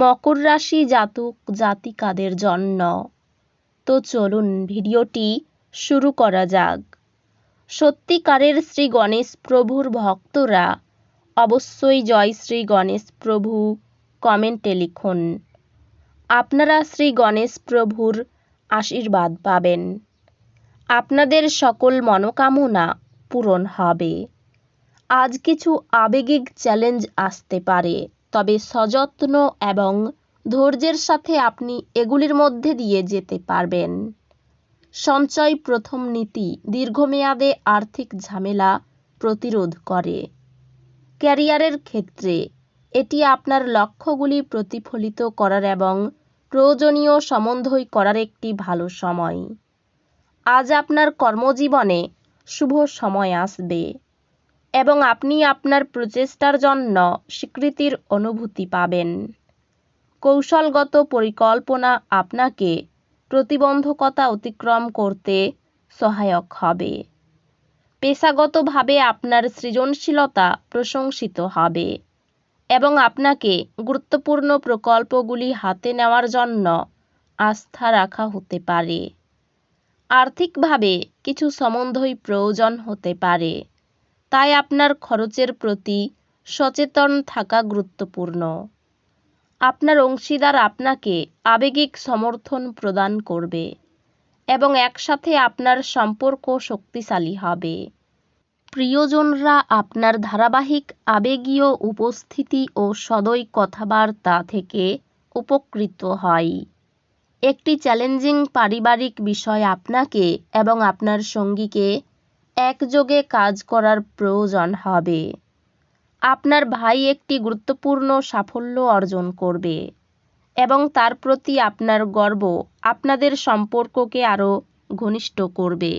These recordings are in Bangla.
মকর রাশি জাতক, জাতিকাদের জন্য। তো চলুন ভিডিওটি শুরু করা যাক। সত্যিকারের শ্রী গণেশ প্রভুর ভক্তরা অবশ্যই জয় শ্রী গণেশ প্রভু কমেন্টে লিখুন। আপনারা শ্রী গণেশ প্রভুর আশীর্বাদ পাবেন। আপনাদের সকল মনোকামনা পূরণ হবে। আজ কিছু আবেগিক চ্যালেঞ্জ আসতে পারে। তবে সযত্ন এবং ধৈর্যের সাথে আপনি এগুলির মধ্যে দিয়ে যেতে পারবেন। সঞ্চয় প্রথম নীতি দীর্ঘমেয়াদে আর্থিক ঝামেলা প্রতিরোধ করে। ক্যারিয়ারের ক্ষেত্রে এটি আপনার লক্ষ্যগুলি প্রতিফলিত করার এবং প্রয়োজনীয় সম্বন্ধই করার একটি ভালো সময়। আজ আপনার কর্মজীবনে শুভ সময় আসবে। এবং আপনি আপনার প্রচেষ্টার জন্য স্বীকৃতির অনুভূতি পাবেন। কৌশলগত পরিকল্পনা আপনাকে প্রতিবন্ধকতা অতিক্রম করতে সহায়ক হবে। পেশাগতভাবে আপনার সৃজনশীলতা প্রশংসিত হবে এবং আপনাকে গুরুত্বপূর্ণ প্রকল্পগুলি হাতে নেওয়ার জন্য আস্থা রাখা হতে পারে। আর্থিকভাবে কিছু সম্বন্ধই প্রয়োজন হতে পারে। তাই আপনার খরচের প্রতি সচেতন থাকা গুরুত্বপূর্ণ। আপনার অংশীদার আপনাকে আবেগিক সমর্থন প্রদান করবে এবং একসাথে আপনার সম্পর্ক শক্তিশালী হবে। প্রিয়জনরা আপনার ধারাবাহিক আবেগীয় উপস্থিতি ও সদয় কথাবার্তা থেকে উপকৃত হয়। একটি চ্যালেঞ্জিং পারিবারিক বিষয় আপনাকে এবং আপনার সঙ্গীকে একযোগে কাজ করার প্রয়োজন হবে। আপনার ভাই একটি গুরুত্বপূর্ণ সাফল্য অর্জন করবে এবং তার প্রতি আপনার গর্ব আপনাদের সম্পর্ককে আরও ঘনিষ্ঠ করবে।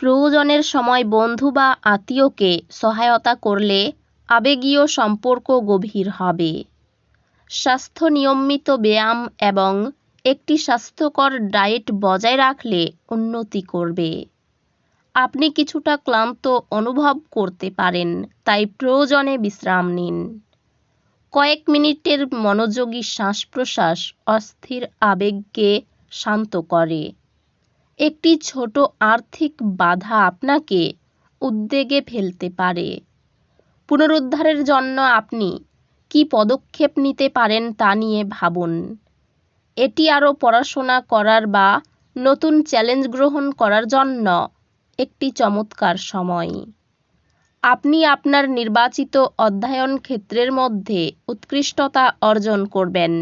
প্রয়োজনের সময় বন্ধু বা আত্মীয়কে সহায়তা করলে আবেগীয় সম্পর্ক গভীর হবে। স্বাস্থ্য নিয়মিত ব্যায়াম এবং একটি স্বাস্থ্যকর ডায়েট বজায় রাখলে উন্নতি করবে। আপনি কিছুটা ক্লান্ত অনুভব করতে পারেন, তাই প্রয়োজনে বিশ্রাম নিন। কয়েক মিনিটের মনোযোগী শ্বাস প্রশ্বাস অস্থির আবেগকে শান্ত করে। একটি ছোট আর্থিক বাধা আপনাকে উদ্বেগে ফেলতে পারে। পুনরুদ্ধারের জন্য আপনি কি পদক্ষেপ নিতে পারেন তা নিয়ে ভাবুন। এটি আরও পড়াশোনা করার বা নতুন চ্যালেঞ্জ গ্রহণ করার জন্য একটি চমৎকার সময়। আপনি আপনার নির্বাচিত অধ্যয়ন ক্ষেত্রের মধ্যে উৎকৃষ্টতা অর্জন করবেন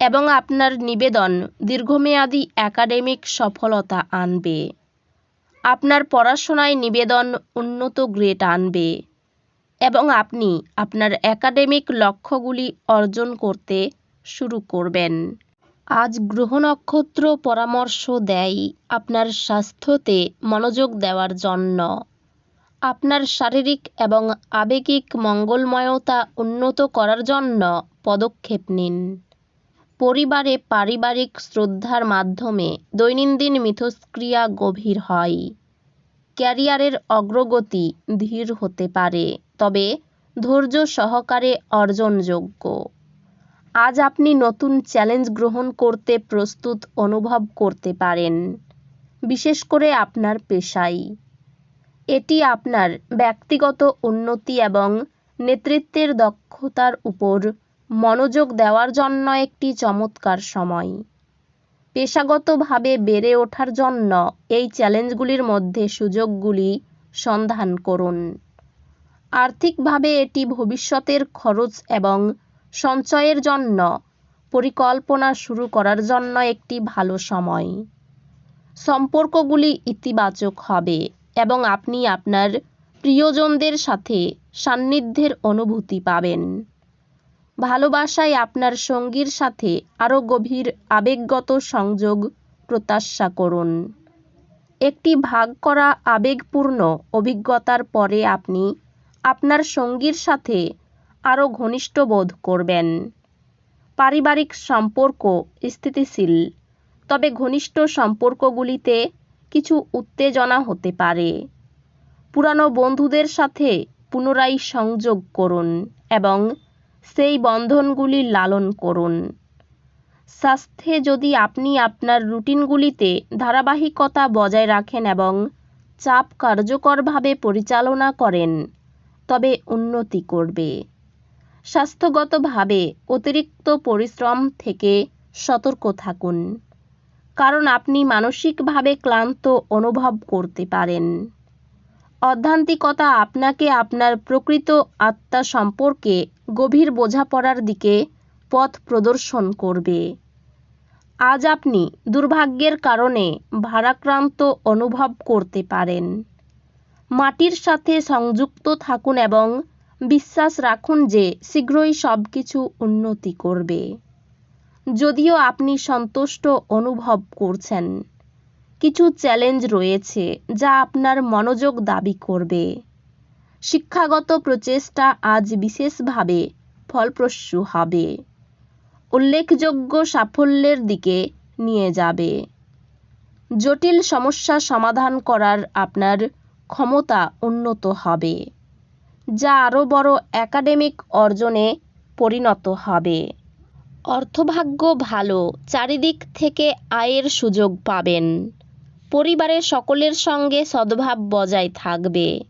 এবং আপনার নিবেদন দীর্ঘমেয়াদী একাডেমিক সফলতা আনবে। আপনার পড়াশোনায় নিবেদন উন্নত গ্রেড আনবে এবং আপনি আপনার একাডেমিক লক্ষ্যগুলি অর্জন করতে শুরু করবেন। আজ গ্রহ নক্ষত্র পরামর্শ দেয় আপনার স্বাস্থ্যতে মনোযোগ দেওয়ার জন্য। আপনার শারীরিক এবং আবেগিক মঙ্গলময়তা উন্নত করার জন্য পদক্ষেপ নিন। পরিবারে পারিবারিক শ্রদ্ধার মাধ্যমে দৈনন্দিন মিথস্ক্রিয়া গভীর হয়। ক্যারিয়ারের অগ্রগতি ধীর হতে পারে, তবে ধৈর্য সহকারে অর্জনযোগ্য। আজ আপনি নতুন চ্যালেঞ্জ গ্রহণ করতে প্রস্তুত অনুভব করতে পারেন, বিশেষ করে আপনার পেশায়। এটি আপনার ব্যক্তিগত উন্নতি এবং নেতৃত্বের দক্ষতার উপর মনোযোগ দেওয়ার জন্য একটি চমৎকার সময়। পেশাগতভাবে বেড়ে ওঠার জন্য এই চ্যালেঞ্জগুলির মধ্যে সুযোগগুলি সন্ধান করুন। আর্থিকভাবে এটি ভবিষ্যতের খরচ এবং সঞ্চয়ের জন্য। পরিকল্পনা শুরু করার জন্য একটি ভালো সময়। সম্পর্কগুলি ইতিবাচক হবে এবং আপনি আপনার প্রিয়জনদের সাথে সান্নিধ্যের অনুভূতি পাবেন। ভালোবাসায় আপনার সঙ্গীর সাথে আরও গভীর আবেগগত সংযোগ প্রত্যাশা করুন। একটি ভাগ করা আবেগপূর্ণ অভিজ্ঞতার পরে আপনি আপনার সঙ্গীর সাথে আরও ঘনিষ্ঠ বোধ করবেন। পারিবারিক সম্পর্ক স্থিতিশীল, তবে ঘনিষ্ঠ সম্পর্কগুলিতে কিছু উত্তেজনা হতে পারে। পুরানো বন্ধুদের সাথে পুনরায় সংযোগ করুন এবং সেই বন্ধনগুলি লালন করুন। স্বাস্থ্যে যদি আপনি আপনার রুটিনগুলিতে ধারাবাহিকতা বজায় রাখেন এবং চাপ কার্যকরভাবে পরিচালনা করেন, তবে উন্নতি করবে। স্বাস্থ্যগতভাবে অতিরিক্ত পরিশ্রম থেকে সতর্ক থাকুন। কারণ আপনি মানসিকভাবে ক্লান্ত অনুভব করতে পারেন। অধ্যান্তিকতা আপনাকে আপনার প্রকৃত আত্মা সম্পর্কে গভীর বোঝাপড়ার দিকে পথ প্রদর্শন করবে। আজ আপনি দুর্ভাগ্যের কারণে ভারাক্রান্ত অনুভব করতে পারেন। মাটির সাথে সংযুক্ত থাকুন এবং বিশ্বাস রাখুন যে শীঘ্রই সব কিছু উন্নতি করবে। যদিও আপনি সন্তুষ্ট অনুভব করছেন, কিছু চ্যালেঞ্জ রয়েছে যা আপনার মনোযোগ দাবি করবে। শিক্ষাগত প্রচেষ্টা আজ বিশেষভাবে ফলপ্রসূ হবে। উল্লেখযোগ্য সাফল্যের দিকে নিয়ে যাবে। জটিল সমস্যা সমাধান করার আপনার ক্ষমতা উন্নত হবে। যা আরও বড় একাডেমিক অর্জনে পরিণত হবে। অর্থভাগ্য ভালো, চারিদিক থেকে আয়ের সুযোগ পাবেন। পরিবারের সকলের সঙ্গে সদ্ভাব বজায় থাকবে।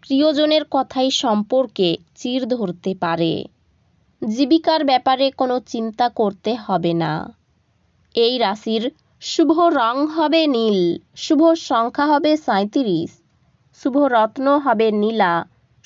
প্রিয়জনের কথাই সম্পর্কে চির ধরতে পারে। জীবিকার ব্যাপারে কোনো চিন্তা করতে হবে না। এই রাশির শুভ রং হবে নীল, শুভ সংখ্যা হবে সাঁত্রিশ শুভ রত্ন হবে নীলা